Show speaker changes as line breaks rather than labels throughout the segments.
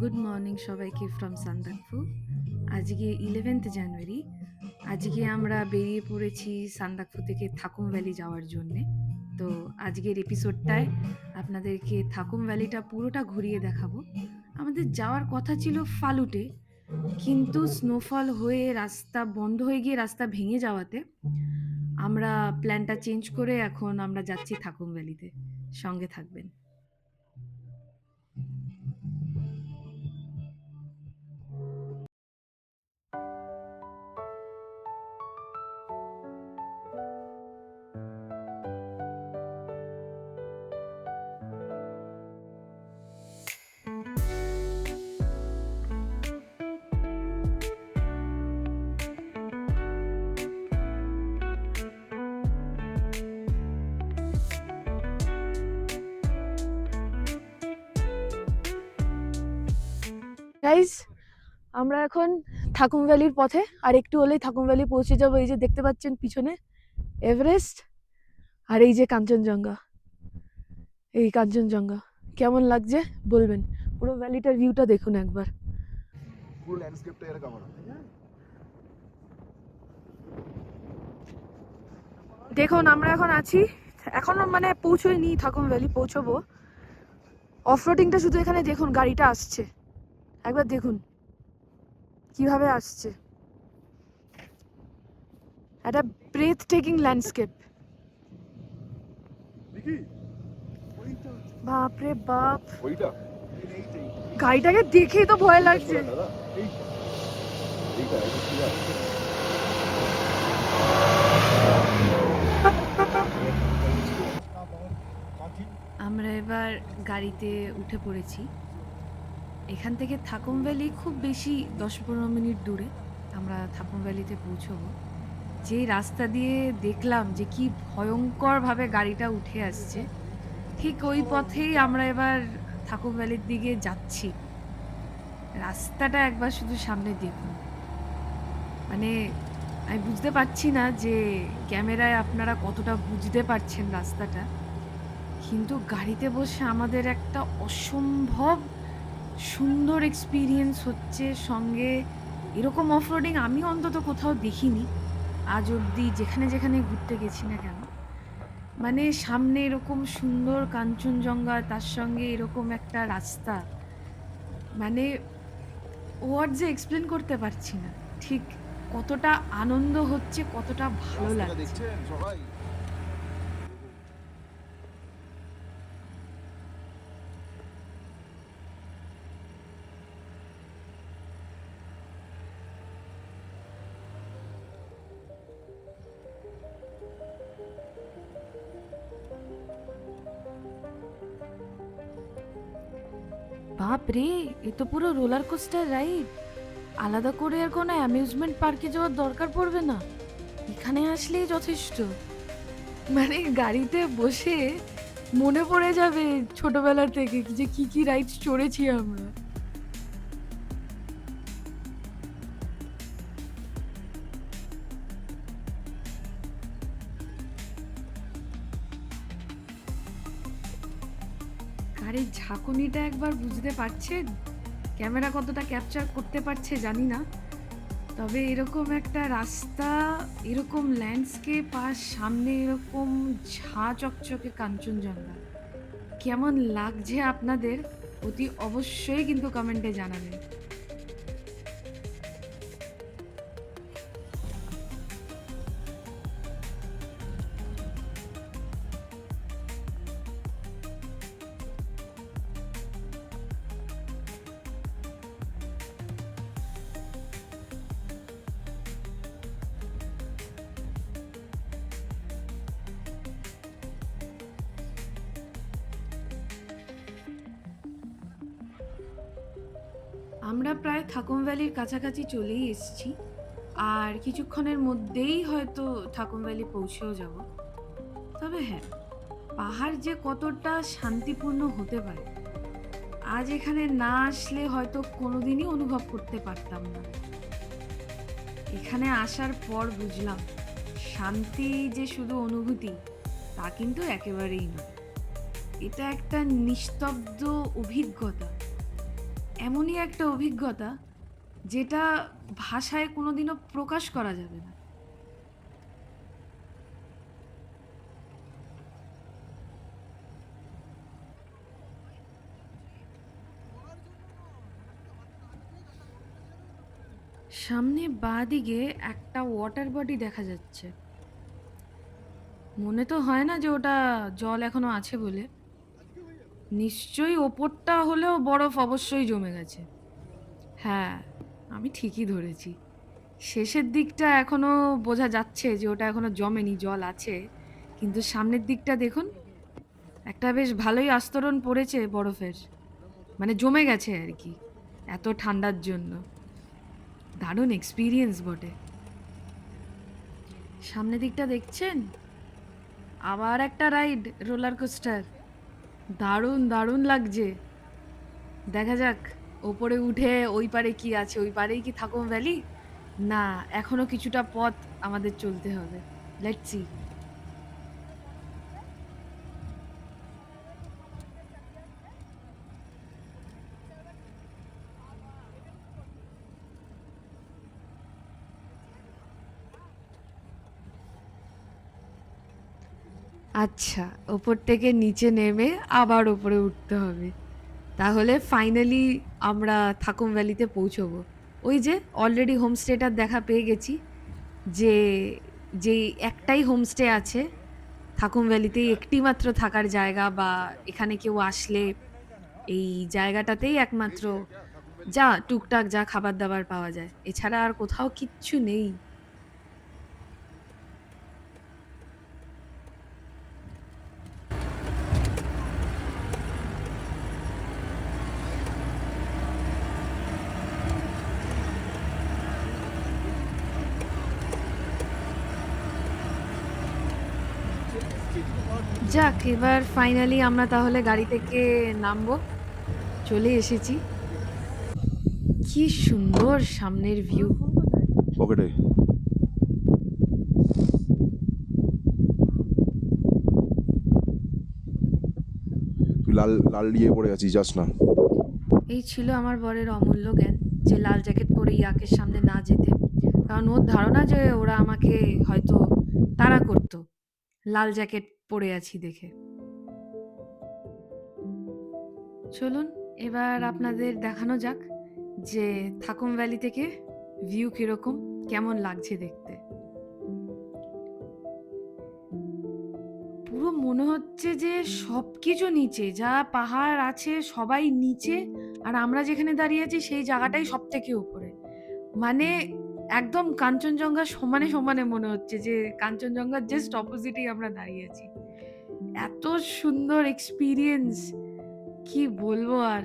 Good morning সবাইকে from Sandakphu আজকে eleventh জানুয়ারি আজকে আমরা বেরিয়ে পড়েছি সান্দাকফু থেকে থাকুম ভ্যালি যাওয়ার জন্যে। তো আজকের এপিসোডটায় আপনাদেরকে থাকুম ভ্যালিটা পুরোটা ঘুরিয়ে দেখাবো। আমাদের যাওয়ার কথা ছিল ফালুটে, কিন্তু স্নোফল হয়ে রাস্তা বন্ধ হয়ে গিয়ে রাস্তা ভেঙে যাওয়াতে আমরা প্ল্যানটা চেঞ্জ করে এখন আমরা যাচ্ছি থাকুম ভ্যালিতে সঙ্গে থাকবেন।
গাইজ আমরা এখন থাকুম ভ্যালির পথে আর একটু হলেই থাকুম ভ্যালি পৌঁছে যাব। এই যে দেখতে পাচ্ছেন পিছনে এভারেস্ট আর এই যে কাঞ্চনজঙ্ঘা এই কাঞ্চনজঙ্ঘা কেমন লাগছে বলবেন? পুরো ভ্যালিটার ভিউটা দেখুন একবার।
পুরো ল্যান্ডস্কেপটা এর কভার
দেখুন আমরা এখন আছি এখনও মানে পৌঁছোইনি থাকুম ভ্যালি পৌঁছবো। অফরোডিংটা শুধু এখানে দেখুন গাড়িটা আসছে। একবার দেখুন কীভাবে আসছে। একটা ব্রেথ টেকিং ল্যান্ডস্কেপ বাপরে বাপ। গাড়িটাকে দেখেই তো ভয় লাগছে।
আমরা এবার গাড়িতে উঠে পড়েছি। এখান থেকে থাকুম ভ্যালি খুব বেশি দশ পনেরো মিনিট দূরে। আমরা থাকুম ভ্যালিতে পৌঁছবো। যে রাস্তা দিয়ে দেখলাম যে কি ভয়ঙ্করভাবে গাড়িটা উঠে আসছে, ঠিক ওই পথেই আমরা এবার থাকুম ভ্যালির দিকে যাচ্ছি। রাস্তাটা একবার শুধু সামনে দেখুন। মানে আমি বুঝতে পারছি না যে ক্যামেরায় আপনারা কতটা বুঝতে পারছেন রাস্তাটা, কিন্তু গাড়িতে বসে আমাদের একটা অসম্ভব সুন্দর এক্সপিরিয়েন্স হচ্ছে সঙ্গে এরকম অফরোডিং আমি অন্তত কোথাও দেখিনি। আজ অবধি যেখানে যেখানে ঘুরতে গেছি না কেন। মানে সামনে এরকম সুন্দর কাঞ্চনজঙ্ঘা তার সঙ্গে এরকম একটা রাস্তা। মানে ওয়ার্ড যে এক্সপ্লেন করতে পারছি না। ঠিক কতটা আনন্দ হচ্ছে কতটা ভালো লাগছে। বাপ রে, এ তো পুরো রোলার কোস্টার রাইড। আলাদা করে আর কোনো অ্যামিউজমেন্ট পার্কে যাওয়ার দরকার পড়বে না। এখানে আসলেই যথেষ্ট। মানে গাড়িতে বসে মনে পড়ে যাবে ছোটবেলা থেকে যে কি কি রাইডস চড়েছি আমরা। ঝাঁকুনিটা একবার বুঝতে পারছেন ক্যামেরা কতটা ক্যাপচার করতে পারছে জানি না, তবে এরকম একটা রাস্তা, এরকম ল্যান্ডস্কেপ আর সামনে এরকম ঝাঁ চকচকে কাঞ্চনজঙ্ঘা। কেমন লাগছে আপনাদের? অতি অবশ্যই কিন্তু কমেন্টে জানাবেন। আমরা প্রায় থাকুম ভ্যালির কাছাকাছি চলেই এসেছি। আর কিছুক্ষণের মধ্যেই হয়তো থাকুম ভ্যালি পৌঁছেও যাব। তবে হ্যাঁ পাহাড় যে কতটা শান্তিপূর্ণ হতে পারে, আজ এখানে না আসলে হয়তো কোনোদিনই অনুভব করতে পারতাম না। এখানে আসার পর বুঝলাম, শান্তি যে শুধু অনুভূতি, তা কিন্তু একেবারেই নয়। এটা একটা নিস্তব্ধ অভিজ্ঞতা। এমনই একটা অভিজ্ঞতা যেটা ভাষায় কোনোদিনও প্রকাশ করা যাবে না। সামনে বাঁদিকে একটা ওয়াটার বডি দেখা যাচ্ছে। মনে তো হয় না যে ওটা জল এখনও আছে বলে। নিশ্চয়ই ওপরটা হলেও বরফ অবশ্যই জমে গেছে। হ্যাঁ আমি ঠিকই ধরেছি। শেষের দিকটা এখনও বোঝা যাচ্ছে যে ওটা এখনও জমেনি, জল আছে। কিন্তু সামনের দিকটা দেখুন, একটা বেশ ভালোই আস্তরণ পড়েছে বরফের। মানে জমে গেছে আর কি, এত ঠান্ডার জন্য। দারুণ এক্সপিরিয়েন্স বটে। সামনের দিকটা দেখছেন? আবার একটা রাইড রোলার কোস্টার দারুণ দারুণ লাগছে। দেখা যাক, ওপরে উঠে ওই পারে কি আছে, ওই পারেই কি থাকুম, ভ্যালি? না, এখনও কিছুটা পথ আমাদের চলতে হবে। লেটস আচ্ছা ওপর থেকে নিচে নেমে আবার ওপরে উঠতে হবে। তাহলে ফাইনালি আমরা থাকুম ভ্যালিতে পৌঁছবো। ওই যে অলরেডি হোমস্টেটার দেখা পেয়ে গেছি, যে যে একটাই হোমস্টে আছে থাকুম ভ্যালিতেই একটি মাত্র থাকার জায়গা বা এখানে কেউ আসলে এই জায়গাটাতেই একমাত্র যা টুকটাক যা খাবার দাবার পাওয়া যায়। এছাড়া আর কোথাও কিচ্ছু নেই। যাক এবার ফাইনালি আমরা তাহলে গাড়ি থেকে নামবো। চলে এসেছি। কি সুন্দর সামনের ভিউ
পকেটে। তুই লাল লাল দিয়ে পড়ে আছিস যাস না।
এই ছিল আমার বরের অমূল্য জ্ঞান যে লাল জ্যাকেট পরে ইয়াকের সামনে না যেতে। কারণ ওর ধারণা যে ওরা আমাকে হয়তো তাড়া করতো। লাল জ্যাকেট পরে আছি দেখে। চলুন, এবার আপনাদের দেখানো যাক যে থাকুম ভ্যালি থেকে ভিউ কীরকম, কেমন লাগছে দেখতে। পুরো মনে হচ্ছে যে সব কিছু নিচে, যা পাহাড় আছে সবাই নিচে, আর আমরা যেখানে দাঁড়িয়ে আছি সেই জায়গাটাই সব থেকে উপরে। মানে একদম কাঞ্চনজঙ্ঘা সমানে সমানে মনে হচ্ছে যে কাঞ্চনজঙ্ঘার জাস্ট অপোজিটেই আমরা দাঁড়িয়ে আছি। এত সুন্দর এক্সপিরিয়েন্স কি বলব আর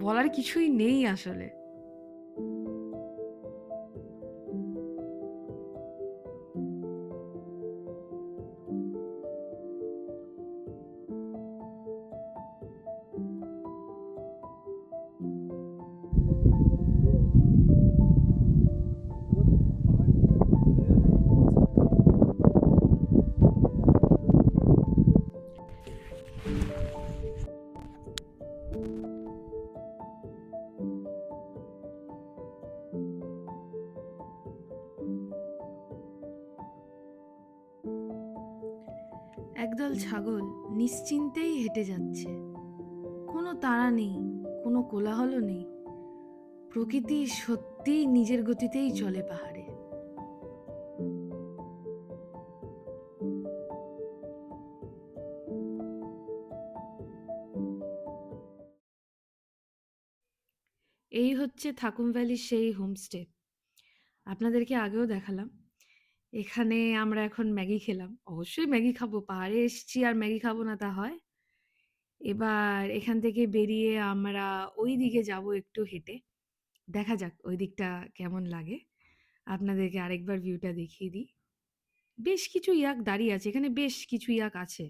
বলার কিছুই নেই আসলে। একদল ছাগল নিশ্চিন্তেই হেঁটে যাচ্ছে। কোনো তাড়া নেই, কোনো কোলাহলও নেই। প্রকৃতি সত্যিই নিজের গতিতেই চলে পাহাড়ে। এই হচ্ছে থাকুম ভ্যালির সেই হোমস্টে। আপনাদেরকে আগেও দেখালাম। এখানে আমরা এখন ম্যাগি খেলাম। অবশ্যই ম্যাগি খাব, পাহাড়ে এসেছি আর ম্যাগি খাব না তা হয়। এবার এখান থেকে বেরিয়ে আমরা ওই দিকে যাব একটু হেঁটে। দেখা যাক ওই দিকটা কেমন লাগে। আপনাদেরকে আরেকবার ভিউটা দেখিয়ে দিই। বেশ কিছু ইয়াক দাঁড়িয়ে আছে, এখানে বেশ কিছু ইয়াক আছে।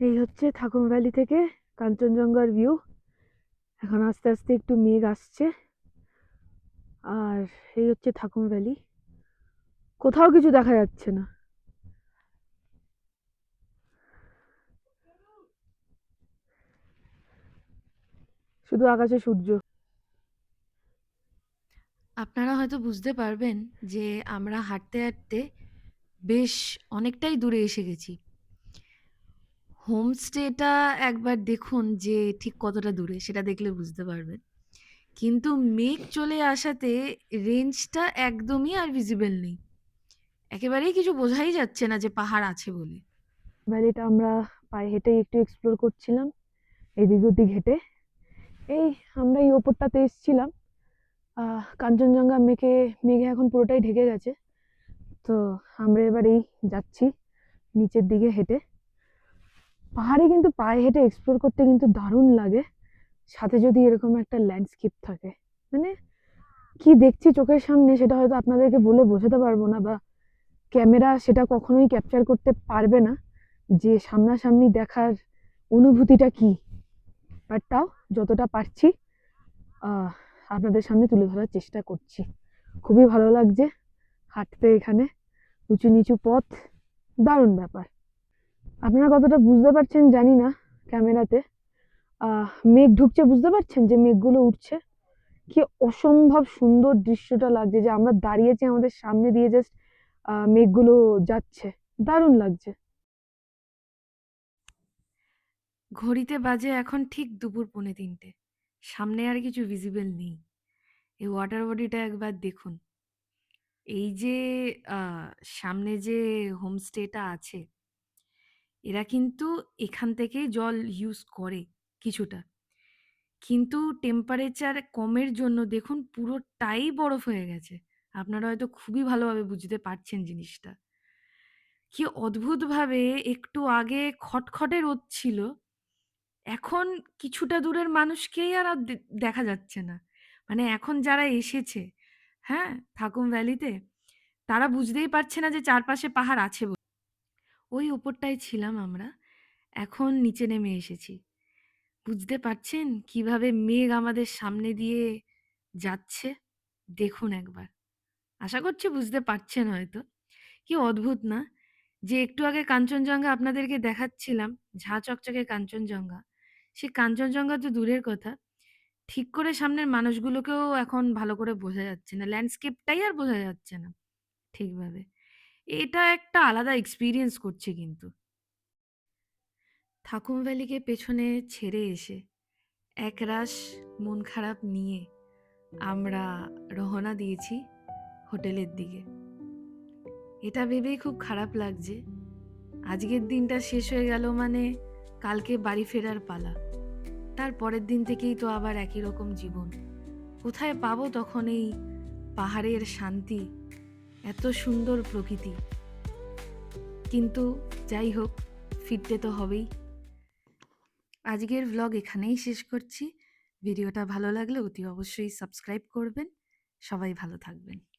এই হচ্ছে থাকুম ভ্যালি থেকে কাঞ্চনজঙ্ঘার ভিউ এখন আস্তে আস্তে একটু মেঘ আসছে। আর এই হচ্ছে থাকুম ভ্যালি। কোথাও কিছু দেখা যাচ্ছে না। শুধু আকাশে সূর্য।
আপনারা হয়তো বুঝতে পারবেন যে আমরা হাঁটতে হাঁটতে বেশ অনেকটাই দূরে এসে গেছি। হোমস্টেটা একবার দেখুন যে ঠিক কতটা দূরে, সেটা দেখলে বুঝতে পারবেন। কিন্তু মেঘ চলে আসাতে রেঞ্জটা একদমই আর ভিজিবল নেই। একেবারেই কিছু বোঝাই যাচ্ছে না যে পাহাড় আছে বলে।
ভ্যালিটা আমরা পায়ে হেঁটেই একটু এক্সপ্লোর করছিলাম, এদিক ওদিক হেঁটে। এই আমরা এই ওপরটাতে এসেছিলাম। কাঞ্চনজঙ্ঘা মেঘে মেঘে এখন পুরোটাই ঢেকে গেছে। তো আমরা এবার এই যাচ্ছি নিচের দিকে হেঁটে। পাহাড়ে কিন্তু পায়ে হেঁটে এক্সপ্লোর করতে কিন্তু দারুণ লাগে। সাথে যদি এরকম একটা ল্যান্ডস্কেপ থাকে। মানে কি দেখছি চোখের সামনে সেটা হয়তো আপনাদেরকে বলে বোঝাতে পারব না বা ক্যামেরা সেটা কখনোই ক্যাপচার করতে পারবে না। যে সামনাসামনি দেখার অনুভূতিটা কি? বাট তাও যতটা পারছি আপনাদের সামনে তুলে ধরার চেষ্টা করছি। খুবই ভালো লাগছে হাঁটতে এখানে। উঁচু নিচু পথ, দারুণ ব্যাপার। আপনারা কতটা বুঝতে পারছেন জানি না ক্যামেরাতে। মেঘ ঢুকছে, বুঝতে পারছেন যে মেঘগুলো উঠছে? কি অসম্ভব সুন্দর দৃশ্যটা লাগছে যে আমরা দাঁড়িয়েছি আমাদের সামনে দিয়ে জাস্ট মেঘগুলো যাচ্ছে। দারুণ লাগছে।
ঘড়িতে বাজে এখন ঠিক দুপুর পৌনে তিনটে। সামনে আর কিছু ভিজিবল নেই। এই ওয়াটার বডিটা একবার দেখুন। এই যে সামনে যে হোমস্টেটা আছে, এরা কিন্তু এখান থেকেই জল ইউজ করে কিছুটা। কিন্তু টেম্পারেচার কমের জন্য দেখুন পুরোটাই বরফ হয়ে গেছে। আপনারা হয়তো খুবই ভালোভাবে বুঝতে পারছেন জিনিসটা। কি অদ্ভুতভাবে একটু আগে খটখটে রোদ ছিল, এখন কিছুটা দূরের মানুষকেই আর আর দেখা যাচ্ছে না। মানে এখন যারা এসেছে হ্যাঁ থাকুম ভ্যালিতে, তারা বুঝতেই পারছে না যে চারপাশে পাহাড় আছে বলে ওই ওপরটায় ছিলাম আমরা, এখন নিচে নেমে এসেছি। বুঝতে পারছেন কীভাবে মেঘ আমাদের সামনে দিয়ে যাচ্ছে? দেখুন একবার। আশা করছি বুঝতে পারছেন হয়তো। কি অদ্ভুত না? যে একটু আগে কাঞ্চনজঙ্ঘা আপনাদেরকে দেখাচ্ছিলাম, ঝাঁ চকচকে কাঞ্চনজঙ্ঘা। সে কাঞ্চনজঙ্ঘা তো দূরের কথা। ঠিক করে সামনের মানুষগুলোকেও এখন ভালো করে বোঝা যাচ্ছে না। ল্যান্ডস্কেপটাই আর বোঝা যাচ্ছে না ঠিকভাবে। এটা একটা আলাদা এক্সপিরিয়েন্স করছে কিন্তু। থাকুম ভ্যালিকে পেছনে ছেড়ে এসে একরাশ মন খারাপ নিয়ে আমরা রওনা দিয়েছি। হোটেলের দিকে। এটা ভেবেই খুব খারাপ লাগছে। আজকের দিনটা শেষ হয়ে গেল মানে কালকে বাড়ি ফেরার পালা। তার পরের দিন থেকেই তো আবার একই রকম জীবন। কোথায় পাবো তখন এই পাহাড়ের শান্তি? এত সুন্দর প্রকৃতি। কিন্তু যাই হোক, ফিরতে তো হবেই। আজকের ভ্লগ এখানেই শেষ করছি। ভিডিওটা ভালো লাগলে অতি অবশ্যই সাবস্ক্রাইব করবেন। সবাই ভালো থাকবেন।